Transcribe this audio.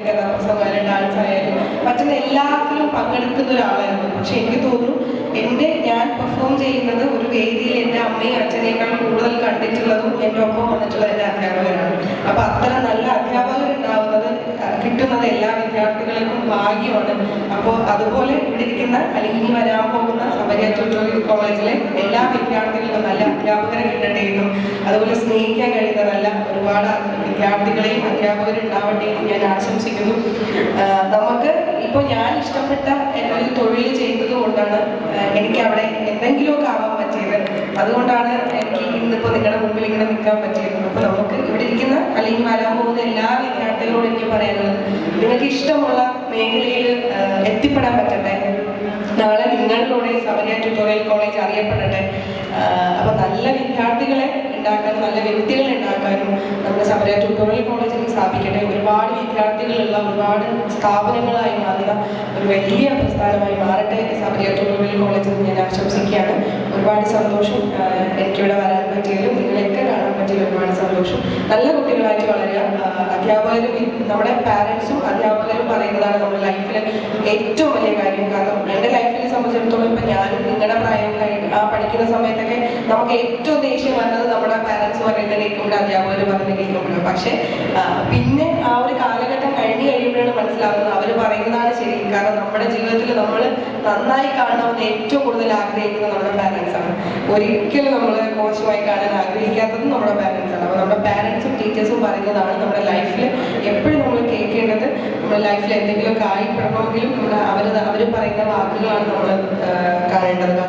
Dance ആയാലും പറ്റുന്ന എല്ലാത്തിലും പങ്കെടുക്കുന്ന ഒരാളായിരുന്നു. പക്ഷെ എനിക്ക് തോന്നുന്നു എന്റെ ഞാൻ പെർഫോം ചെയ്യുന്നത് ഒരു വേദിയിൽ എന്റെ അമ്മയും അച്ഛനേക്കാൾ കൂടുതൽ കണ്ടിട്ടുള്ളതും എന്റെ ഒപ്പം വന്നിട്ടുള്ള എന്റെ അധ്യാപകരാണ്. അപ്പൊ അത്ര നല്ല ആ, കിട്ടുന്നത് എല്ലാ വിദ്യാർത്ഥികൾക്കും ഭാഗ്യമാണ്. അപ്പോൾ അതുപോലെ ഇവിടെ ഇരിക്കുന്ന അല്ലെങ്കിൽ ഇനി വരാൻ പോകുന്ന സബരി ട്യൂട്ടോറിയൽ കോളേജിലെ എല്ലാ വിദ്യാർത്ഥികൾക്കും നല്ല അധ്യാപകരെ കിട്ടട്ടെ എന്നും അതുപോലെ സ്നേഹിക്കാൻ കഴിയുന്ന നല്ല ഒരുപാട് വിദ്യാർത്ഥികളെയും അധ്യാപകരും ഉണ്ടാവട്ടെ എന്ന് ഞാൻ ആശംസിക്കുന്നു. നമുക്ക് ഇപ്പോൾ ഞാൻ ഇഷ്ടപ്പെട്ട ഒരു തൊഴിൽ ചെയ്തത് കൊണ്ടാണ് എനിക്ക് അവിടെ എന്തെങ്കിലുമൊക്കെ ആവാൻ പറ്റിയത്. അതുകൊണ്ടാണ് എനിക്ക് ഇന്നിപ്പോൾ നിങ്ങളുടെ മുമ്പിൽ ഇങ്ങനെ നിൽക്കാൻ പറ്റിയത്. അപ്പോൾ നമുക്ക് ഇവിടെ അല്ലെങ്കിൽ വരാൻ പോകുന്ന എല്ലാ വിദ്യാർത്ഥികളോടും എനിക്ക് പറയാനുള്ളത്. നിങ്ങൾക്ക് ഇഷ്ടമുള്ള മേഖലയിൽ എത്തിപ്പെടാൻ പറ്റട്ടെ. നാളെ നിങ്ങളിലൂടെ സമനിയ ട്യൂട്ടോറിയൽ കോളേജ് അറിയപ്പെടട്ടെ. അപ്പോൾ നല്ല വിദ്യാർത്ഥികളെ ഉണ്ടാക്കാനും നല്ല വ്യക്തികളെ ഉണ്ടാക്കാനും നമ്മുടെ സമര ട്യൂട്ടോറിയൽ കോളേജിൽ സ്ഥാപിക്കട്ടെ. ഒരുപാട് വിദ്യാർത്ഥികളുള്ള ഒരുപാട് സ്ഥാപനങ്ങളായി മാറുന്ന ഒരു വലിയ പ്രസ്ഥാനമായി മാറട്ടെ സമര ട്യൂട്ടോറിയൽ കോളേജിൽ ഞാൻ ആശംസിക്കുകയാണ്. ഒരുപാട് സന്തോഷം എനിക്കിവിടെ വരാൻ പറ്റിയതിലും നിങ്ങളെയൊക്കെ പറ്റിയതിലും ഒരുപാട് സന്തോഷം നല്ല കുട്ടികളായിട്ട് വളരുക. അധ്യാപകരും നമ്മുടെ പാരൻസും അധ്യാപകരും പറയുന്നതാണ് നമ്മുടെ ലൈഫിലെ ഏറ്റവും വലിയ കാര്യം. കാരണം എന്റെ ലൈഫിനെ സംബന്ധിച്ചിടത്തോളം ഇപ്പം ഞാനും നിങ്ങളുടെ പ്രായം ആ പഠിക്കുന്ന സമയത്തൊക്കെ നമുക്ക് ഏറ്റവും ദേഷ്യം വന്നത് നമ്മുടെ പാരൻസ് പറയുന്നത് കേൾക്കുമ്പോൾ അധ്യാപകർ പറയുന്നത് കേൾക്കുമ്പോഴാണ് പക്ഷേ പിന്നെ ആ ഒരു കാലഘട്ടം കഴിഞ്ഞ് കഴിയുമ്പോഴാണ് മനസ്സിലാവുന്നത് അവർ പറയുന്നതാണ് ശരി കാരണം നമ്മുടെ ജീവിതത്തിൽ നമ്മൾ നന്നായി കാണണമെന്ന് ഏറ്റവും കൂടുതൽ ആഗ്രഹിക്കുന്നത് നമ്മുടെ പാരൻസ് ആണ്. ഒരിക്കലും നമ്മൾ മോശമായി കാണാൻ ആഗ്രഹിക്കാത്തത് നമ്മുടെ പാരൻസ് ആണ്. അപ്പോൾ നമ്മുടെ പാരൻസും ടീച്ചേഴ്സും പറയുന്നതാണ് നമ്മുടെ ലൈഫിൽ എപ്പോഴും നമ്മൾ കേൾക്കേണ്ടത് നമ്മുടെ ലൈഫിൽ എന്തെങ്കിലുമൊക്കെ ആയിപ്പെടണമെങ്കിലും നമ്മൾ അവർ അവർ പറയുന്ന വാക്കുകളാണ് നമ്മൾ കാണേണ്ടത്.